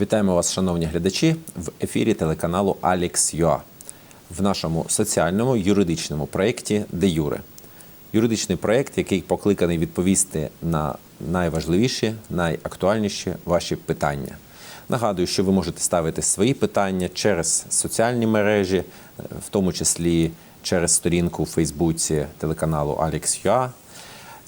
Вітаємо вас, шановні глядачі, в ефірі телеканалу Alex.ua в нашому соціальному юридичному проєкті Де Юре. Юридичний проєкт, який покликаний відповісти на найважливіші, найактуальніші ваші питання. Нагадую, що ви можете ставити свої питання через соціальні мережі, в тому числі через сторінку у Фейсбуці телеканалу Alex.ua.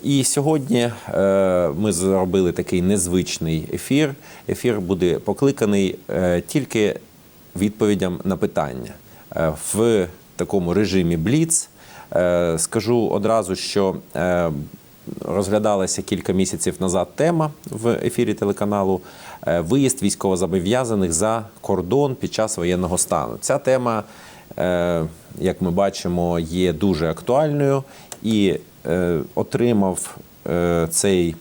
І сьогодні е, ми зробили такий незвичний ефір. Ефір буде покликаний е, тільки відповідям на питання Е, в такому режимі Бліц. Скажу одразу, що розглядалася кілька місяців назад тема в ефірі телеканалу е, виїзд військовозобов'язаних за кордон під час воєнного стану. Ця тема, е, як ми бачимо, є дуже актуальною і е, отримав цей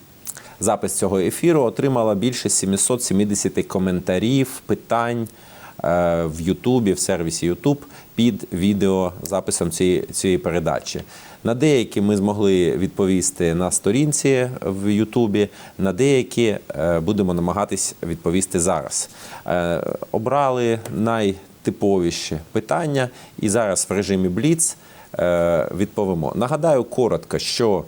запис цього ефіру, отримала більше 770 коментарів, питань в Ютубі, в сервісі YouTube під відео записом цієї, цієї передачі. На деякі ми змогли відповісти на сторінці в Ютубі, на деякі е, будемо намагатись відповісти зараз. Е, Обрали найтиповіші питання, і зараз в режимі Бліц е, відповімо. Нагадаю коротко, що е,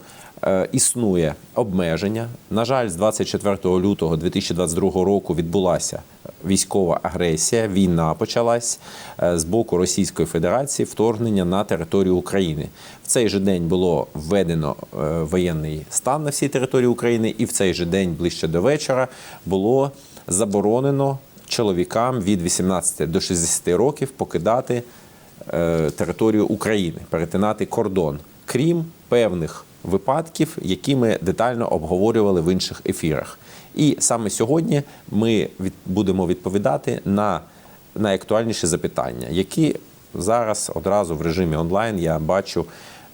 існує обмеження. На жаль, з 24 лютого 2022 року відбулася військова агресія, війна почалась е, з боку Російської Федерації вторгнення на територію України. В цей же день було введено е, воєнний стан на всій території України, і в цей же день, ближче до вечора, було заборонено чоловікам від 18 до 60 років покидати е, територію України, перетинати кордон, крім певних випадків, які ми детально обговорювали в інших ефірах. І саме сьогодні ми будемо відповідати на найактуальніші запитання, які зараз одразу в режимі онлайн я бачу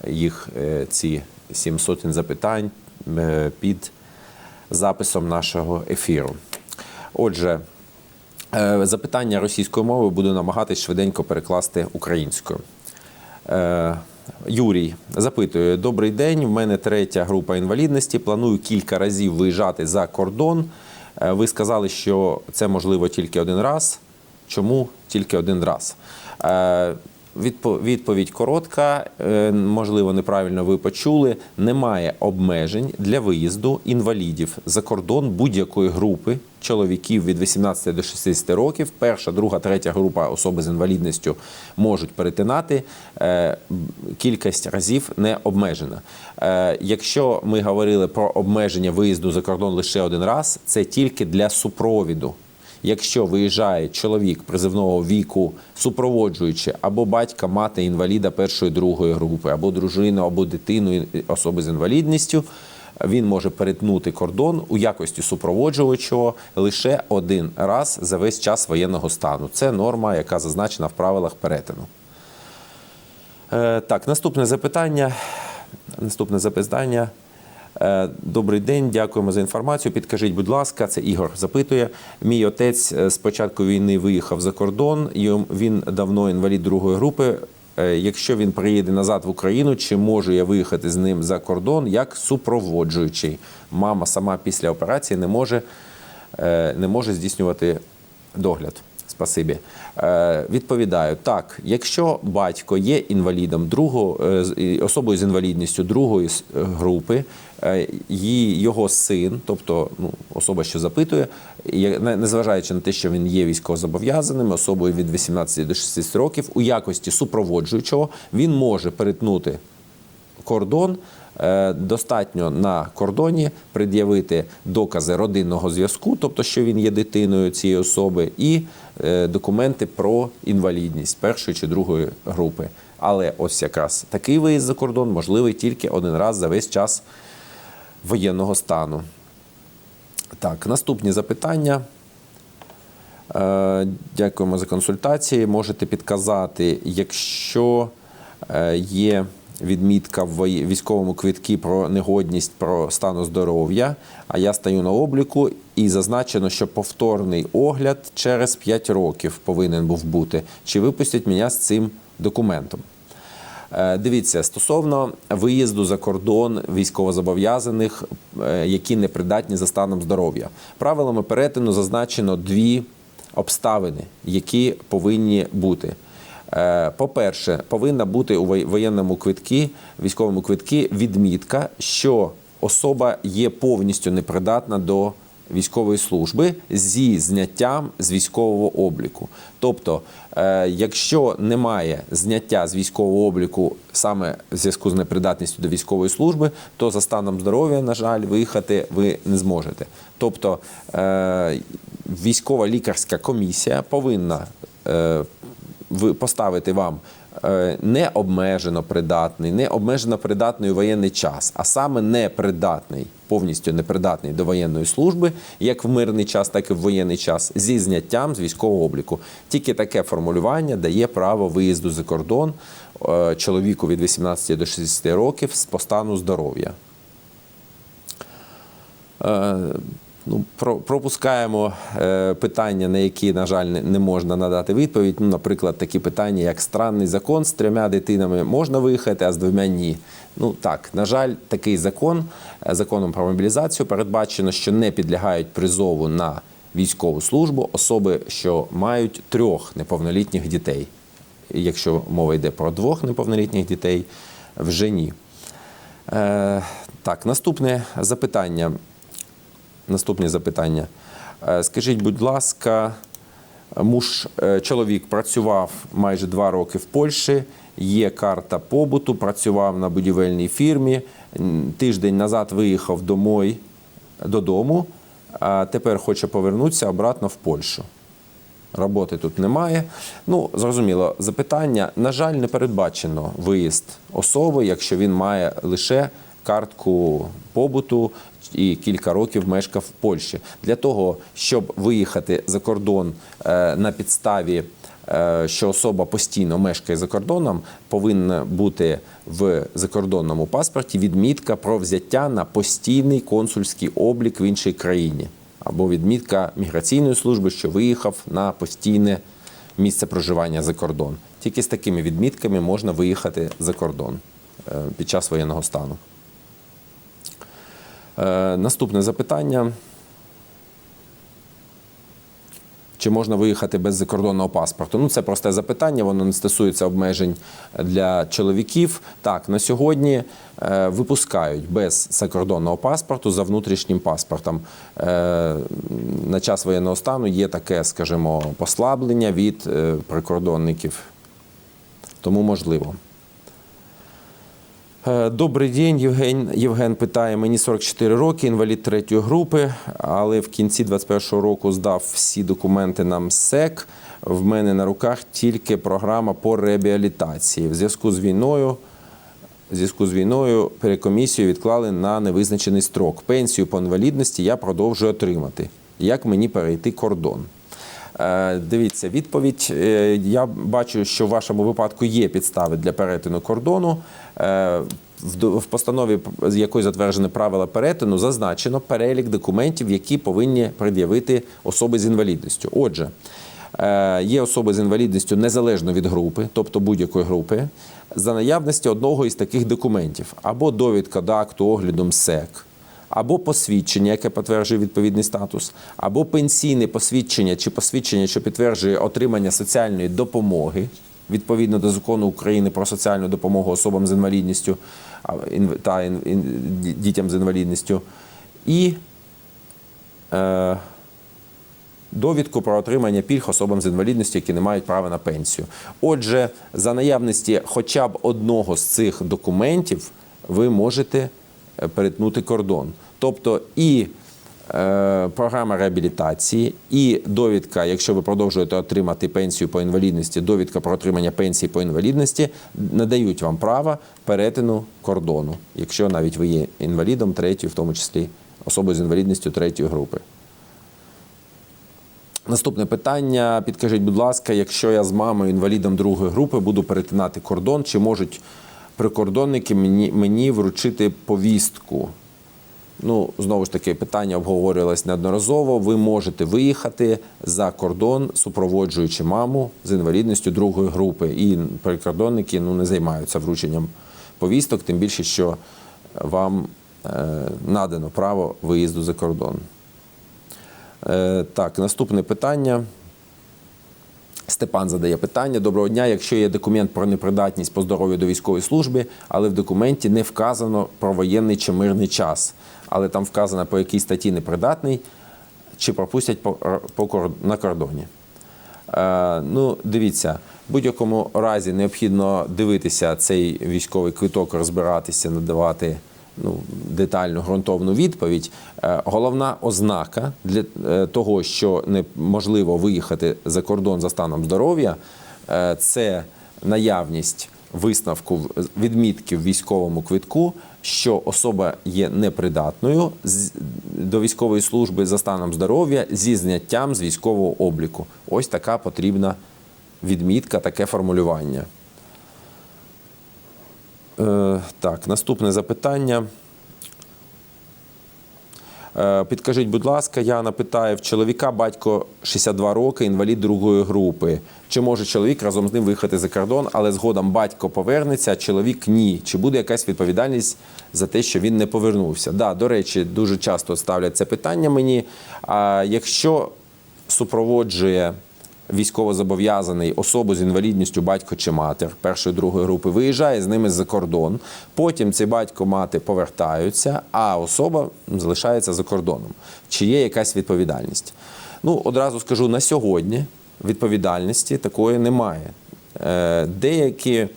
їх е, ці сім сотень запитань е, під записом нашого ефіру. Отже, е, запитання російською мовою буду намагатись швиденько перекласти українською. Юрій запитує: Добрий день. В мене третя група інвалідності. Планую кілька разів виїжджати за кордон. Е, Ви сказали, що це можливо тільки один раз. Чому тільки один раз? Е, Відповідь коротка, е, можливо, неправильно ви почули. Немає обмежень для виїзду інвалідів за кордон будь-якої групи чоловіків від 18 до 60 років. Перша, друга, третя група особи з інвалідністю можуть перетинати. Е, Кількість разів не обмежена. Е, Якщо ми говорили про обмеження виїзду за кордон лише один раз, це тільки для супровіду. Якщо виїжджає чоловік призивного віку, супроводжуючи або батька, мати інваліда першої другої групи, або дружину, або дитину особи з інвалідністю, він може перетнути кордон у якості супроводжувачого лише один раз за весь час воєнного стану. Це норма, яка зазначена в правилах перетину. Е, Так, наступне запитання. Наступне запитання. Е, Добрий день, дякуємо за інформацію. Підкажіть, будь ласка, це Ігор запитує. Мій отець е, з початку війни виїхав за кордон. Він давно інвалід другої групи. Е, Якщо він приїде назад в Україну, чи можу я виїхати з ним за кордон як супроводжуючий? Мама сама після операції не може, е, не може здійснювати догляд. Спасибі. Е, відповідаю, так, якщо батько є інвалідом другого, е, особою з інвалідністю другої е, групи, е, його син, тобто ну, особа, що запитує, незважаючи на те, що він є військовозобов'язаним, особою від 18 до 60 років, у якості супроводжуючого, він може перетнути кордон. Е, Достатньо на кордоні пред'явити докази родинного зв'язку, тобто, що він є дитиною цієї особи, і е, документи про інвалідність першої чи другої групи. Але ось якраз такий виїзд за кордон можливий тільки один раз за весь час воєнного стану. Так, наступні запитання. Е, Дякуємо за консультації. Можете підказати, якщо є відмітка в військовому квиткі про негодність про стану здоров'я, а я стаю на обліку і зазначено, що повторний огляд через 5 років повинен був бути. Чи випустять мене з цим документом? Е, Дивіться, стосовно виїзду за кордон військовозобов'язаних, е, які не придатні за станом здоров'я. Правилами перетину зазначено дві обставини, які повинні бути. Е, По-перше, повинна бути у воєнному квиткі, військовому квиткі відмітка, що особа є повністю непридатна до військової служби зі зняттям з військового обліку. Тобто, е, якщо немає зняття з військового обліку саме в зв'язку з непридатністю до військової служби, то за станом здоров'я, на жаль, виїхати ви не зможете. Тобто е, військова лікарська комісія повинна ви- поставити вам е, не обмежено придатний, не обмежено придатний воєнний час, а саме непридатний, повністю непридатний до воєнної служби, як в мирний час, так і в воєнний час, зі зняттям з військового обліку. Тільки таке формулювання дає право виїзду за кордон е, чоловіку від 18 до 60 років з по стану здоров'я. Ну, про- пропускаємо е, питання, на які, на жаль, не, не можна надати відповідь. Ну, наприклад, такі питання, як странний закон з трьома дитинами можна виїхати, а з двома ні. Ну так, на жаль, такий закон, е, законом про мобілізацію передбачено, що не підлягають призову на військову службу особи, що мають трьох неповнолітніх дітей. Якщо мова йде про двох неповнолітніх дітей, вже ні. Е, так, наступне запитання. Наступне запитання. Е, Скажіть, будь ласка, муж, е, чоловік працював майже два роки в Польщі, є карта побуту, працював на будівельній фірмі. Тиждень назад виїхав домой, додому, а тепер хоче повернутися обратно в Польщу. Роботи тут немає. Ну, зрозуміло, запитання. На жаль, не передбачено виїзд особи, якщо він має лише картку побуту і кілька років мешкав в Польщі. Для того, щоб виїхати за кордон е, на підставі, е, що особа постійно мешкає за кордоном, повинна бути в закордонному паспорті відмітка про взяття на постійний консульський облік в іншій країні або відмітка міграційної служби, що виїхав на постійне місце проживання за кордон. Тільки з такими відмітками можна виїхати за кордон е, під час воєнного стану. Е, Наступне запитання. Чи можна виїхати без закордонного паспорту? Ну, це просте запитання, воно не стосується обмежень для чоловіків. Так, на сьогодні е, випускають без закордонного паспорту за внутрішнім паспортом. Е, на час воєнного стану є таке, скажімо, послаблення від е, прикордонників. Тому можливо. Е, Добрий день, Євген. Євген питає: мені 44 роки, інвалід третьої групи, але в кінці 21-го року здав всі документи на МСЕК. В мене на руках тільки програма по реабілітації. В зв'язку з війною. В зв'язку з війною перекомісію відклали на невизначений строк. Пенсію по інвалідності я продовжую отримати. Як мені перейти кордон? Е, Дивіться, відповідь. е, Я бачу, що в вашому випадку є підстави для перетину кордону. Е, В постанові, з якої затверджені правила перетину, зазначено перелік документів, які повинні пред'явити особи з інвалідністю. Отже, є особи з інвалідністю незалежно від групи, тобто будь-якої групи, за наявності одного із таких документів або довідка до акту огляду МСЕК, або посвідчення, яке підтверджує відповідний статус, або пенсійне посвідчення чи посвідчення, що підтверджує отримання соціальної допомоги відповідно до закону України про соціальну допомогу особам з інвалідністю та дітям з інвалідністю, і е, довідку про отримання пільг особам з інвалідністю, які не мають права на пенсію. Отже, за наявності хоча б одного з цих документів ви можете перетнути кордон. Тобто і е, програма реабілітації, і довідка, якщо ви продовжуєте отримати пенсію по інвалідності, довідка про отримання пенсії по інвалідності надають вам право перетину кордону, якщо навіть ви є інвалідом третьої, в тому числі особою з інвалідністю третьої групи. Наступне питання. Підкажіть, будь ласка, якщо я з мамою інвалідом другої групи буду перетинати кордон, чи можуть прикордонники мені, мені вручити повістку. Ну, знову ж таки, питання обговорювалось неодноразово. Ви можете виїхати за кордон, супроводжуючи маму з інвалідністю другої групи. І прикордонники ну, не займаються врученням повісток, тим більше, що вам е, надано право виїзду за кордон. Е, так, наступне питання. Степан задає питання. Доброго дня. Якщо є документ про непридатність по здоров'ю до військової служби, але в документі не вказано про воєнний чи мирний час, але там вказано по якій статті непридатний, чи пропустять по, по, на кордоні. Е, ну, дивіться, в будь-якому разі необхідно дивитися цей військовий квиток, розбиратися, надавати ну, детальну ґрунтовну відповідь. Е, головна ознака для е, того, що неможливо виїхати за кордон за станом здоров'я, е, це наявність висновку відмітки в військовому квитку, що особа є непридатною до військової служби за станом здоров'я зі зняттям з військового обліку. Ось така потрібна відмітка, таке формулювання. Е, так, наступне запитання. Е, Підкажіть, будь ласка, Яна питає, в чоловіка батько 62 роки, інвалід другої групи. Чи може чоловік разом з ним виїхати за кордон, але згодом батько повернеться, а чоловік ні? Чи буде якась відповідальність за те, що він не повернувся? Да, до речі, дуже часто ставлять це питання мені. А якщо супроводжує військовозобов'язаний особу з інвалідністю батько чи матір першої другої групи виїжджає з ними за кордон. Потім цей батько мати повертаються, а особа залишається за кордоном. Чи є якась відповідальність? Ну, одразу скажу на сьогодні відповідальності такої немає. Е, Деякі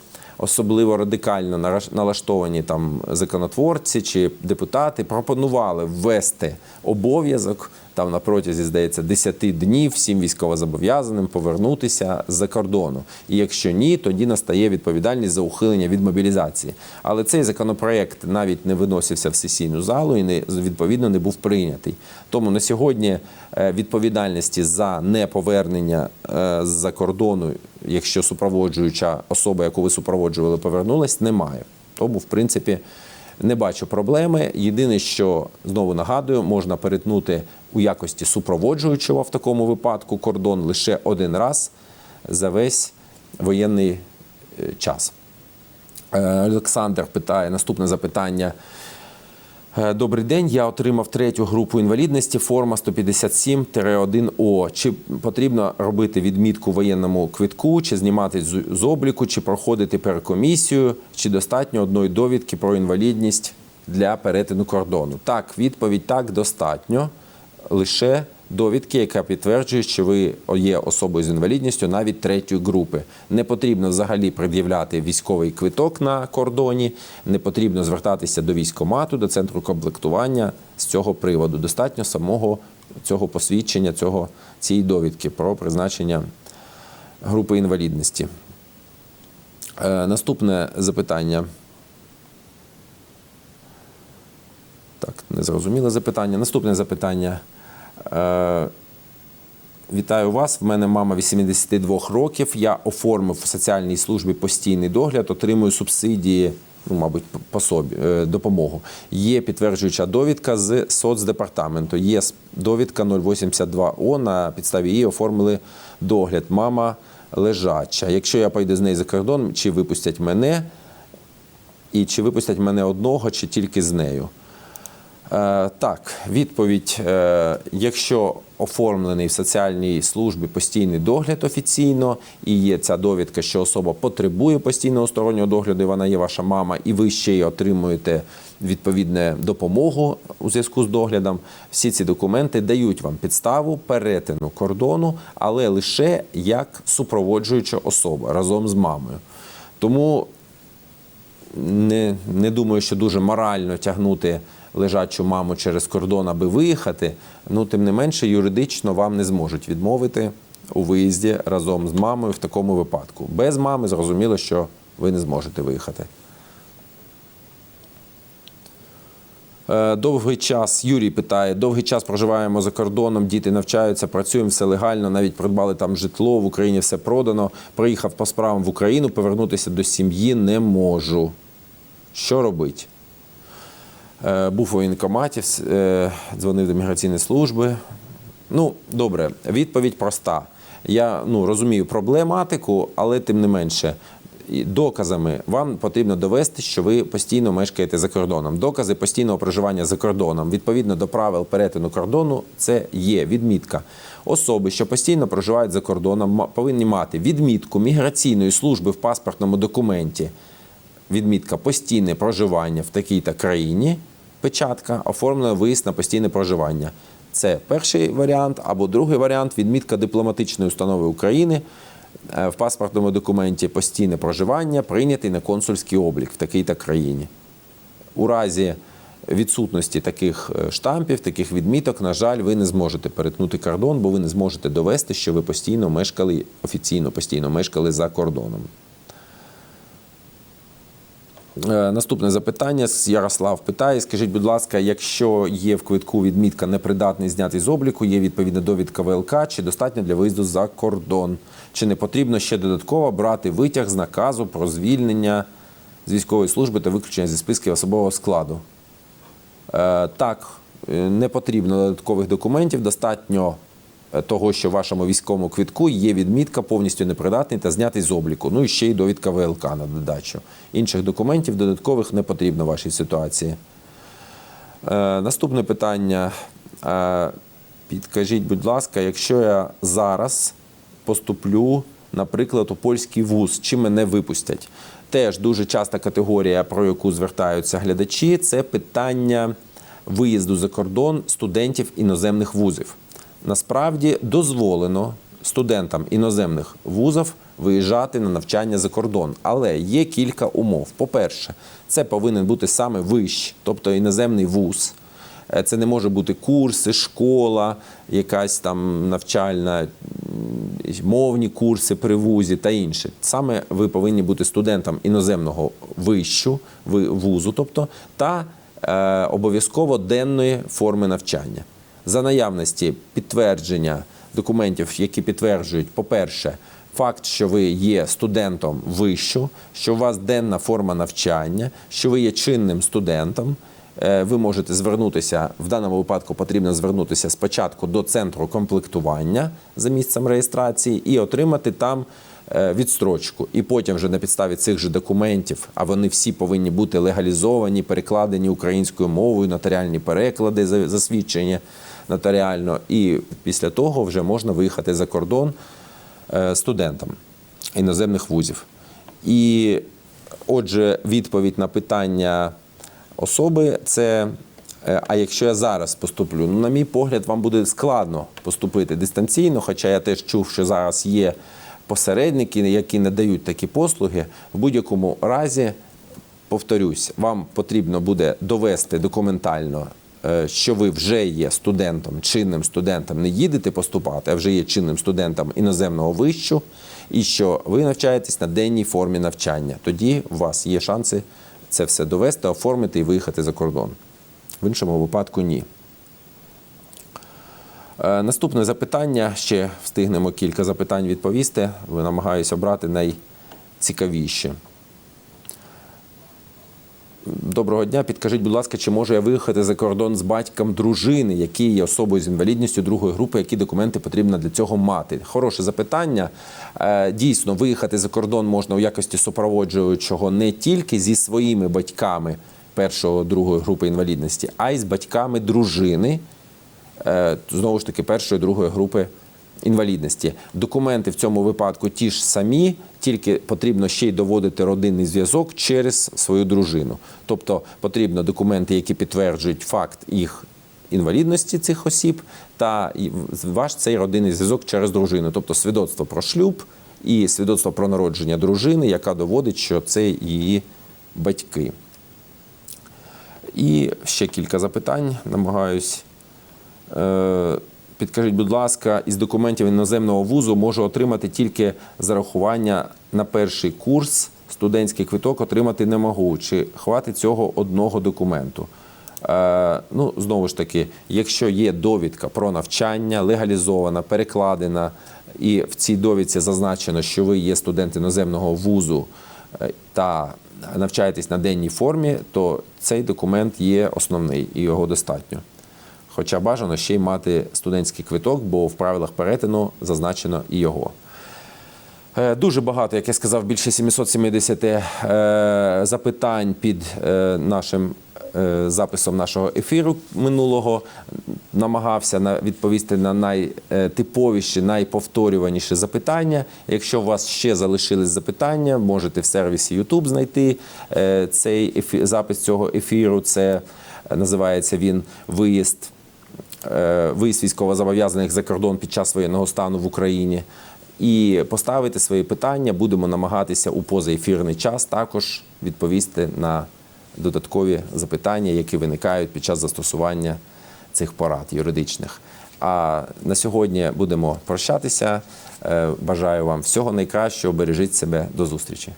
особливо радикально налаштовані там законотворці чи депутати пропонували ввести обов'язок там на протязі, здається, 10 днів всім військовозобов'язаним повернутися з-за кордону. І якщо ні, тоді настає відповідальність за ухилення від мобілізації. Але цей законопроект навіть не виносився в сесійну залу і не відповідно не був прийнятий. Тому на сьогодні е, відповідальності за неповернення е, з-за кордону, якщо супроводжуюча особа, яку ви супроводжували, повернулась, немає. Тому, в принципі, не бачу проблеми. Єдине, що знову нагадую, можна перетнути у якості супроводжуючого в такому випадку кордон лише один раз за весь воєнний е, час. Е, Олександр питає наступне запитання. Е, Добрий день. Я отримав третю групу інвалідності, форма 157-1О. Чи потрібно робити відмітку воєнному квитку, чи знімати з обліку, чи проходити перекомісію, чи достатньо одної довідки про інвалідність для перетину кордону? Так, відповідь так, достатньо. Лише довідки, яка підтверджує, що ви є особою з інвалідністю навіть третьої групи. Не потрібно взагалі пред'являти військовий квиток на кордоні, не потрібно звертатися до військомату, до центру комплектування з цього приводу. Достатньо самого цього посвідчення, цього, цієї довідки про призначення групи інвалідності. Е, наступне запитання. Так, незрозуміле запитання. Наступне запитання. Е, Вітаю вас. В мене мама 82 років. Я оформив в соціальній службі постійний догляд, отримую субсидії, ну, мабуть, пособі, е, допомогу. Є підтверджуюча довідка з соцдепартаменту. Є довідка 082О. На підставі її оформили догляд. Мама лежача. Якщо я пойду з нею за кордон, чи випустять мене, і чи випустять мене одного, чи тільки з нею? Е, Так, відповідь. Е, Якщо оформлений в соціальній службі постійний догляд офіційно, і є ця довідка, що особа потребує постійного стороннього догляду, і вона є ваша мама, і ви ще й отримуєте відповідну допомогу у зв'язку з доглядом, всі ці документи дають вам підставу перетину кордону, але лише як супроводжуюча особа разом з мамою. Тому не, не думаю, що дуже морально тягнути лежачу маму через кордон, аби виїхати. Ну, тим не менше, юридично вам не зможуть відмовити у виїзді разом з мамою в такому випадку. Без мами зрозуміло, що ви не зможете виїхати. Е, Довгий час Юрій питає: довгий час проживаємо за кордоном, діти навчаються, працюємо, все легально, навіть придбали там житло, в Україні все продано. Приїхав по справам в Україну, повернутися до сім'ї не можу. Що робить? Е, Був у воєнкоматі, е, дзвонив до міграційної служби. Ну, добре, відповідь проста. Я ну, розумію проблематику, але тим не менше, доказами вам потрібно довести, що ви постійно мешкаєте за кордоном. Докази постійного проживання за кордоном відповідно до правил перетину кордону, це є відмітка. Особи, що постійно проживають за кордоном, повинні мати відмітку міграційної служби в паспортному документі відмітка постійне проживання в такій-то країні, печатка, оформлено виїзд на постійне проживання. Це перший варіант, або другий варіант відмітка дипломатичної установи України е, в паспортному документі постійне проживання, прийнятий на консульський облік в такій-то країні. У разі відсутності таких е, штампів, таких відміток, на жаль, ви не зможете перетнути кордон, бо ви не зможете довести, що ви постійно мешкали, офіційно постійно мешкали за кордоном. Е, Наступне запитання. С- Ярослав питає: скажіть, будь ласка, якщо є в квитку відмітка непридатний знятий з обліку, є відповідна довідка ВЛК, чи достатньо для виїзду за кордон? Чи не потрібно ще додатково брати витяг з наказу про звільнення з військової служби та виключення зі списків особового складу? Е, Так, е, не потрібно додаткових документів. Достатньо того, що в вашому військовому квитку є відмітка повністю непридатний та знятий з обліку. Ну і ще й довідка ВЛК на додачу. Інших документів додаткових не потрібно в вашій ситуації. Е, Наступне питання. Е, Підкажіть, будь ласка, якщо я зараз поступлю, наприклад, у польський вуз, чи мене випустять? Теж дуже часта категорія, про яку звертаються глядачі, це питання виїзду за кордон студентів іноземних вузів. Насправді дозволено студентам іноземних вузів виїжджати на навчання за кордон, але є кілька умов. По-перше, це повинен бути саме вищ, тобто іноземний вуз. Е, Це не може бути курси, школа, якась там навчальна, мовні курси при вузі та інше. Саме ви повинні бути студентом іноземного вищу, вузу, тобто, та е, обов'язково денної форми навчання. За наявності підтвердження документів, які підтверджують, по-перше, факт, що ви є студентом вищу, що у вас денна форма навчання, що ви є чинним студентом. Е, Ви можете звернутися в даному випадку. Потрібно звернутися спочатку до центру комплектування за місцем реєстрації і отримати там е, відстрочку. І потім вже на підставі цих же документів, а вони всі повинні бути легалізовані, перекладені українською мовою, нотаріальні переклади, за- засвідчення нотаріально. І після того вже можна виїхати за кордон е, студентам іноземних вузів. І отже, відповідь на питання особи це. е, А якщо я зараз поступлю, ну, на мій погляд, вам буде складно поступити дистанційно, хоча я теж чув, що зараз є посередники, які надають такі послуги. В будь-якому разі, повторюсь, вам потрібно буде довести документально, що ви вже є студентом, чинним студентом, не їдете поступати, а вже є чинним студентом іноземного вищу, і що ви навчаєтесь на денній формі навчання. Тоді у вас є шанси це все довести, оформити і виїхати за кордон. В іншому випадку ні. Е, Наступне запитання. Ще встигнемо кілька запитань відповісти. Намагаюся обрати найцікавіші. Доброго дня. Підкажіть, будь ласка, чи можу я виїхати за кордон з батьком дружини, який є особою з інвалідністю другої групи, які документи потрібно для цього мати? Хороше запитання. Е, Дійсно, виїхати за кордон можна у якості супроводжуючого не тільки зі своїми батьками першого другої групи інвалідності, а й з батьками дружини, е, знову ж таки, першої другої групи інвалідності. Документи в цьому випадку ті ж самі, тільки потрібно ще й доводити родинний зв'язок через свою дружину. Тобто потрібно документи, які підтверджують факт їх інвалідності цих осіб, та ваш цей родинний зв'язок через дружину, тобто свідоцтво про шлюб і свідоцтво про народження дружини, яка доводить, що це її батьки. І ще кілька запитань намагаюсь. Підкажіть, будь ласка, із документів іноземного вузу можу отримати тільки зарахування на перший курс. Студентський квиток отримати не можу. Чи хватить цього одного документу? Е, ну, знову ж таки, якщо є довідка про навчання, легалізована, перекладена, і в цій довідці зазначено, що ви є студент іноземного вузу е, та навчаєтесь на денній формі, то цей документ є основний і його достатньо. Хоча бажано ще й мати студентський квиток, бо в правилах перетину зазначено і його. Е, Дуже багато, як я сказав, більше 770 е, запитань під е, нашим записом нашого ефіру минулого. Намагався відповісти на найтиповіші, найповторюваніші запитання. Якщо у вас ще залишились запитання, можете в сервісі YouTube знайти цей ефі- запис цього ефіру. Це називається він виїзд виїзд військовозобов'язаних за кордон під час воєнного стану в Україні. І поставити свої питання, будемо намагатися у позаефірний час також відповісти на додаткові запитання, які виникають під час застосування цих порад юридичних. А на сьогодні будемо прощатися. Е, Бажаю вам всього найкращого. Бережіть себе до зустрічі.